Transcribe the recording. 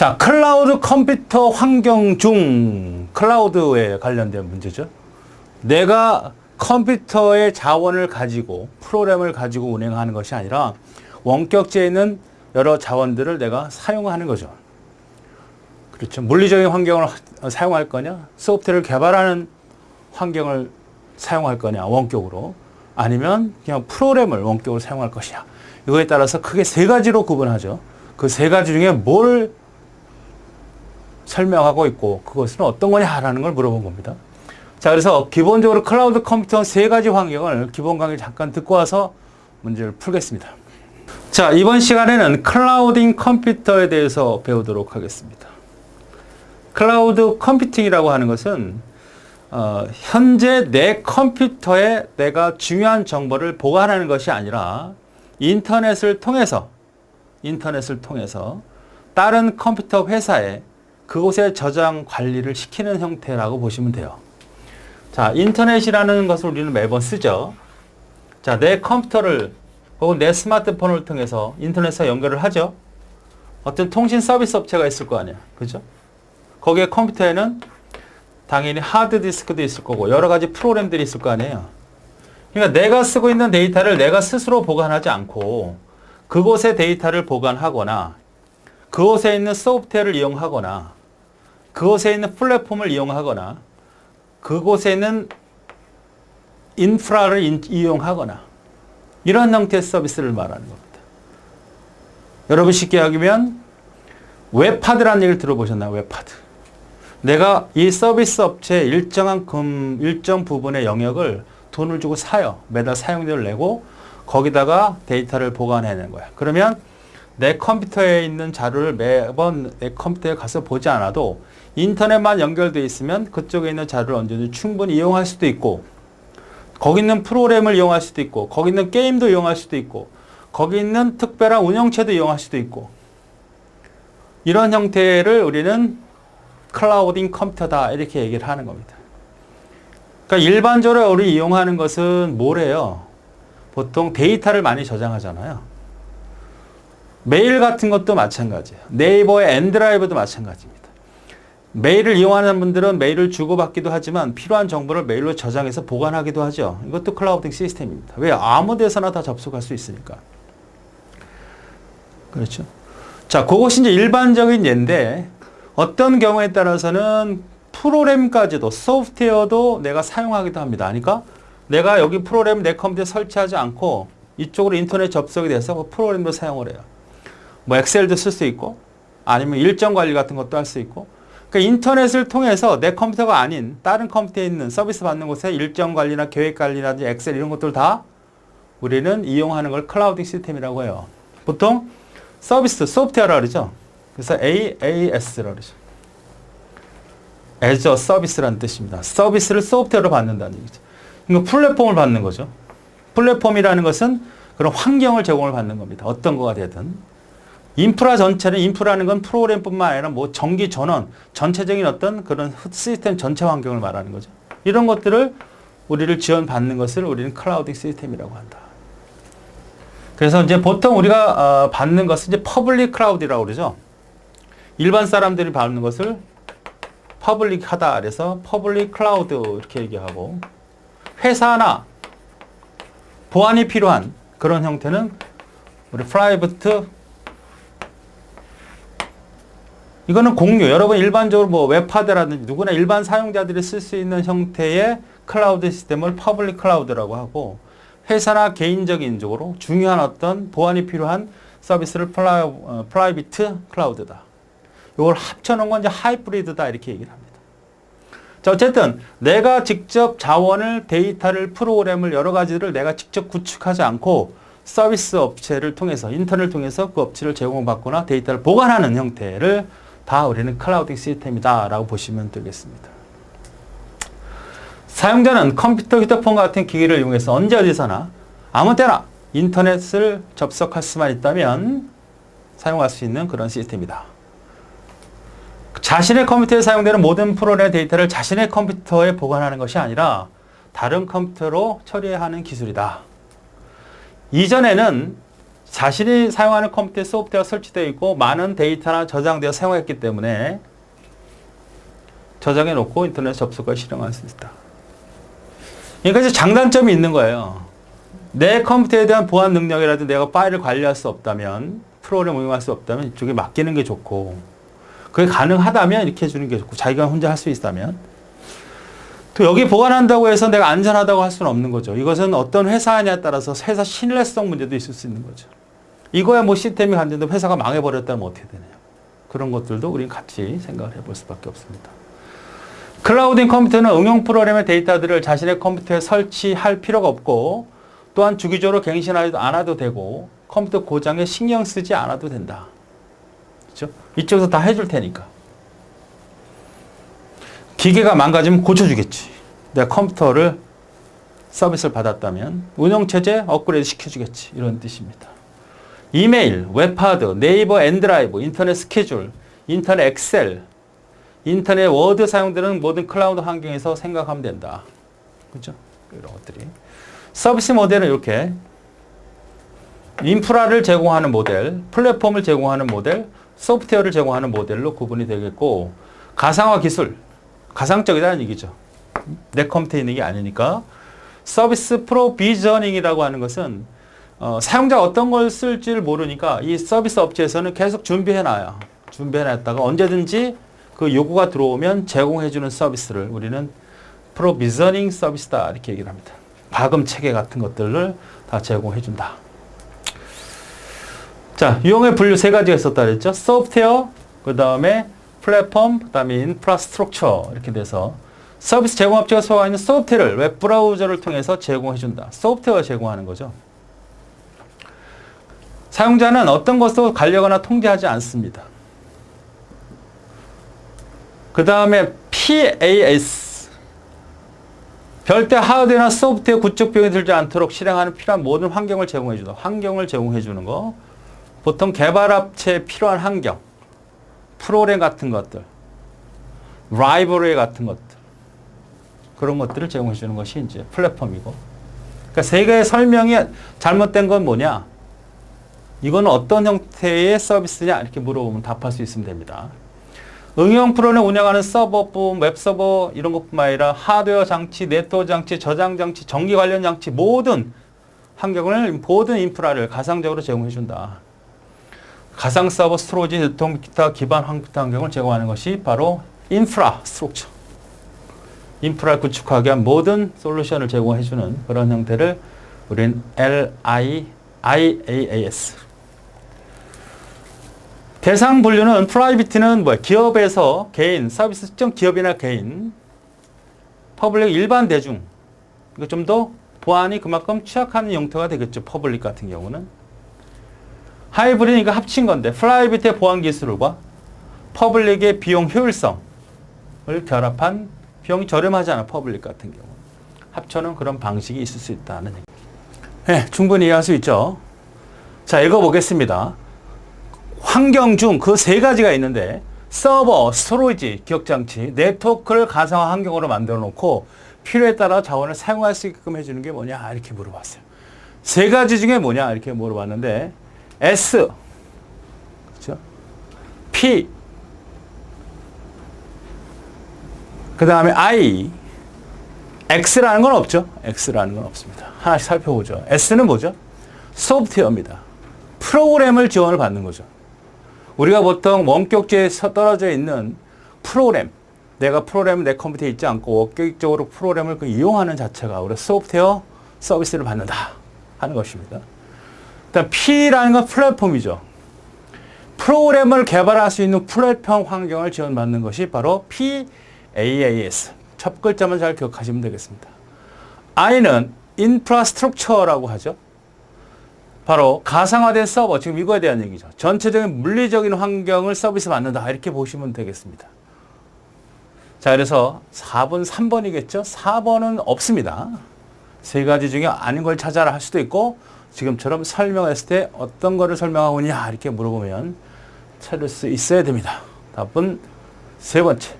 자, 클라우드 컴퓨터 환경 중 클라우드에 관련된 문제죠. 내가 컴퓨터의 자원을 가지고 프로그램을 가지고 운행하는 것이 아니라 원격제에 있는 여러 자원들을 내가 사용하는 거죠. 그렇죠. 물리적인 환경을 하- 사용할 거냐, 소프트웨어를 개발하는 환경을 사용할 거냐, 원격으로. 아니면 그냥 프로그램을 원격으로 사용할 것이냐. 이거에 따라서 크게 세 가지로 구분하죠. 그 세 가지 중에 뭘 설명하고 있고 그것은 어떤 거냐라는 걸 물어본 겁니다. 자, 그래서 기본적으로 클라우드 컴퓨터 세 가지 환경을 기본 강의 잠깐 듣고 와서 문제를 풀겠습니다. 자, 이번 시간에는 클라우딩 컴퓨터에 대해서 배우도록 하겠습니다. 클라우드 컴퓨팅이라고 하는 것은 어, 현재 내 컴퓨터에 내가 중요한 정보를 보관하는 것이 아니라 인터넷을 통해서 인터넷을 통해서 다른 컴퓨터 회사에 그곳에 저장 관리를 시키는 형태라고 보시면 돼요. 자, 인터넷이라는 것을 우리는 매번 쓰죠. 자, 내 컴퓨터를 혹은 내 스마트폰을 통해서 인터넷에 연결을 하죠. 어떤 통신 서비스 업체가 있을 거 아니야. 그죠? 거기에 컴퓨터에는 당연히 하드디스크도 있을 거고 여러 가지 프로그램들이 있을 거 아니에요. 그러니까 내가 쓰고 있는 데이터를 내가 스스로 보관하지 않고 그곳에 데이터를 보관하거나 그곳에 있는 소프트웨어를 이용하거나 그곳에 있는 플랫폼을 이용하거나 그곳에 있는 인프라를 인- 이용하거나 이런 형태의 서비스를 말하는 겁니다. 여러분 쉽게 하면 웹하드라는 얘기를 들어보셨나요? 웹하드. 내가 이 서비스 업체에 일정한 금, 일정 부분의 영역을 돈을 주고 사요. 매달 사용료를 내고 거기다가 데이터를 보관해내는 거야. 그러면 내 컴퓨터에 있는 자료를 매번 내 컴퓨터에 가서 보지 않아도 인터넷만 연결되어 있으면 그쪽에 있는 자료를 언제든지 충분히 이용할 수도 있고 거기 있는 프로그램을 이용할 수도 있고 거기 있는 게임도 이용할 수도 있고 거기 있는 특별한 운영체도 이용할 수도 있고 이런 형태를 우리는 클라우딩 컴퓨터다 이렇게 얘기를 하는 겁니다. 그러니까 일반적으로 우리 이용하는 것은 뭐래요? 보통 데이터를 많이 저장하잖아요. 메일 같은 것도 마찬가지예요. 네이버의 엔드라이브도 마찬가지입니다. 메일을 이용하는 분들은 메일을 주고받기도 하지만 필요한 정보를 메일로 저장해서 보관하기도 하죠. 이것도 클라우딩 시스템입니다. 왜? 아무 데서나 다 접속할 수 있으니까. 그렇죠. 자, 그것이 이제 일반적인 예인데 어떤 경우에 따라서는 프로그램까지도 소프트웨어도 내가 사용하기도 합니다. 그러니까 내가 여기 프로그램 내 컴퓨터에 설치하지 않고 이쪽으로 인터넷 접속이 돼서 그 프로그램도 사용을 해요. 뭐 엑셀도 쓸 수 있고 아니면 일정 관리 같은 것도 할 수 있고 그러니까 인터넷을 통해서 내 컴퓨터가 아닌 다른 컴퓨터에 있는 서비스 받는 곳에 일정 관리나 계획 관리라든지 엑셀 이런 것들 다 우리는 이용하는 걸 클라우딩 시스템이라고 해요. 보통 서비스 소프트웨어라 그러죠. 그래서 AAS라고 그러죠. as a service라는 뜻입니다. 서비스를 소프트웨어로 받는다는 얘기죠. 그러니까 플랫폼을 받는 거죠. 플랫폼이라는 것은 그런 환경을 제공을 받는 겁니다. 어떤 거가 되든. 인프라 전체는 인프라는 건 프로그램뿐만 아니라 뭐 전기 전원 전체적인 어떤 그런 시스템 전체 환경을 말하는 거죠. 이런 것들을 우리를 지원받는 것을 우리는 클라우딩 시스템이라고 한다. 그래서 이제 보통 우리가 어, 받는 것은 이제 퍼블릭 클라우드라고 그러죠. 일반 사람들이 받는 것을 퍼블릭하다 그래서 퍼블릭 클라우드 이렇게 얘기하고 회사나 보안이 필요한 그런 형태는 우리 프라이버트 이거는 공유. 여러분 일반적으로 뭐 웹하드라든지 누구나 일반 사용자들이 쓸 수 있는 형태의 클라우드 시스템을 퍼블릭 클라우드라고 하고 회사나 개인적인 쪽으로 중요한 어떤 보안이 필요한 서비스를 플라이, 어, 프라이빗 클라우드다. 이걸 합쳐놓은 건 이제 하이브리드다 이렇게 얘기를 합니다. 자 어쨌든 내가 직접 자원을 데이터를 프로그램을 여러 가지를 내가 직접 구축하지 않고 서비스 업체를 통해서 인터넷을 통해서 그 업체를 제공받거나 데이터를 보관하는 형태를 다 우리는 클라우딩 시스템이다라고 보시면 되겠습니다. 사용자는 컴퓨터, 휴대폰 같은 기기를 이용해서 언제 어디서나 아무 때나 인터넷을 접속할 수만 있다면 사용할 수 있는 그런 시스템이다. 자신의 컴퓨터에 사용되는 모든 프로그램 데이터를 자신의 컴퓨터에 보관하는 것이 아니라 다른 컴퓨터로 처리하는 기술이다. 이전에는 자신이 사용하는 컴퓨터에 소프트웨어가 설치되어 있고 많은 데이터나 저장되어 사용했기 때문에 저장해 놓고 인터넷 접속과 실행할 수 있다. 그러니까 이제 장단점이 있는 거예요. 내 컴퓨터에 대한 보안 능력이라든지 내가 파일을 관리할 수 없다면 프로그램 운영할 수 없다면 이쪽에 맡기는 게 좋고 그게 가능하다면 이렇게 해주는 게 좋고 자기가 혼자 할 수 있다면 또 여기 보관한다고 해서 내가 안전하다고 할 수는 없는 거죠. 이것은 어떤 회사냐에 따라서 회사 신뢰성 문제도 있을 수 있는 거죠. 이거야 뭐 시스템이 갔는데 회사가 망해버렸다면 어떻게 되나요? 그런 것들도 우리는 같이 생각을 해볼 수밖에 없습니다. 클라우드인 컴퓨터는 응용 프로그램의 데이터들을 자신의 컴퓨터에 설치할 필요가 없고 또한 주기적으로 갱신하지 않아도 되고 컴퓨터 고장에 신경 쓰지 않아도 된다. 그렇죠? 이쪽에서 다 해줄 테니까. 기계가 망가지면 고쳐주겠지. 내가 컴퓨터를 서비스를 받았다면 운영체제 업그레이드 시켜주겠지. 이런 뜻입니다. 이메일, 웹하드, 네이버 엔드라이브, 인터넷 스케줄, 인터넷 엑셀, 인터넷 워드 사용되는 모든 클라우드 환경에서 생각하면 된다. 그죠? 이런 것들이. 서비스 모델은 이렇게 인프라를 제공하는 모델, 플랫폼을 제공하는 모델, 소프트웨어를 제공하는 모델로 구분이 되겠고 가상화 기술, 가상적이다는 얘기죠. 내 컴퓨터에 있는 게 아니니까 서비스 프로비저닝이라고 하는 것은 어, 사용자가 어떤 걸 쓸지를 모르니까 이 서비스 업체에서는 계속 준비해놔요. 준비해놨다가 언제든지 그 요구가 들어오면 제공해주는 서비스를 우리는 프로비저닝 서비스다 이렇게 얘기를 합니다. 과금 체계 같은 것들을 다 제공해준다. 자, 유형의 분류 세 가지가 있었다 그랬죠. 소프트웨어, 그 다음에 플랫폼, 그 다음에 인프라스트럭처 이렇게 돼서 서비스 제공업체가 소화하는 소프트웨어를 웹 브라우저를 통해서 제공해준다. 소프트웨어 제공하는 거죠. 사용자는 어떤 것도 관리하거나 통제하지 않습니다. 그 다음에 PAS 별대 하드웨어나 소프트웨어 구축 비용이 들지 않도록 실행하는 필요한 모든 환경을 제공해 주다. 환경을 제공해 주는 거. 보통 개발 업체에 필요한 환경, 프로그램 같은 것들, 라이브러리 같은 것들, 그런 것들을 제공해 주는 것이 이제 플랫폼이고. 그러니까 세 개의 설명이 잘못된 건 뭐냐? 이건 어떤 형태의 서비스냐? 이렇게 물어보면 답할 수 있으면 됩니다. 응용 프로그램 운영하는 서버 뿐, 웹 서버 이런 것뿐만 아니라 하드웨어 장치, 네트워크 장치, 저장 장치, 전기 관련 장치 모든 환경을 모든 인프라를 가상적으로 제공해 준다. 가상 서버 스토리지 유통 기타 기반 환경을 제공하는 것이 바로 인프라 스트럭처. 인프라 구축하기 위한 모든 솔루션을 제공해 주는 그런 형태를 우리는 LI, IaaS. 대상 분류는 프라이빗는 뭐야? 기업에서 개인, 서비스 특정 기업이나 개인, 퍼블릭 일반 대중. 이거 좀 더 보안이 그만큼 취약한 형태가 되겠죠. 퍼블릭 같은 경우는. 하이브리드 이거 합친 건데 프라이빗의 보안 기술과 퍼블릭의 비용 효율성을 결합한 비용이 저렴하잖아. 퍼블릭 같은 경우. 합쳐는 그런 방식이 있을 수 있다는 얘기. 네, 충분히 이해할 수 있죠. 자, 읽어보겠습니다. 환경 중 그 세 가지가 있는데 서버, 스토리지, 기억장치, 네트워크를 가상화 환경으로 만들어 놓고 필요에 따라 자원을 사용할 수 있게끔 해주는 게 뭐냐 이렇게 물어봤어요. 세 가지 중에 뭐냐 이렇게 물어봤는데 S, 그렇죠? P, 그 다음에 I, X라는 건 없죠. X라는 건 없습니다. 하나씩 살펴보죠. S는 뭐죠? 소프트웨어입니다. 프로그램을 지원을 받는 거죠. 우리가 보통 원격제에 떨어져 있는 프로그램, 내가 프로그램 내 컴퓨터에 있지 않고 원격적으로 프로그램을 그 이용하는 자체가 우리 소프트웨어 서비스를 받는다 하는 것입니다. 일단 P라는 건 플랫폼이죠. 프로그램을 개발할 수 있는 플랫폼 환경을 지원받는 것이 바로 PaaS. 첫 글자만 잘 기억하시면 되겠습니다. I는 인프라스트럭처라고 하죠. 바로 가상화된 서버, 지금 이거에 대한 얘기죠. 전체적인 물리적인 환경을 서비스 받는다. 이렇게 보시면 되겠습니다. 자, 그래서 4번, 3번이겠죠? 4번은 없습니다. 세 가지 중에 아닌 걸 찾아라 할 수도 있고, 지금처럼 설명했을 때 어떤 거를 설명하고 있냐, 이렇게 물어보면 찾을 수 있어야 됩니다. 답은 세 번째.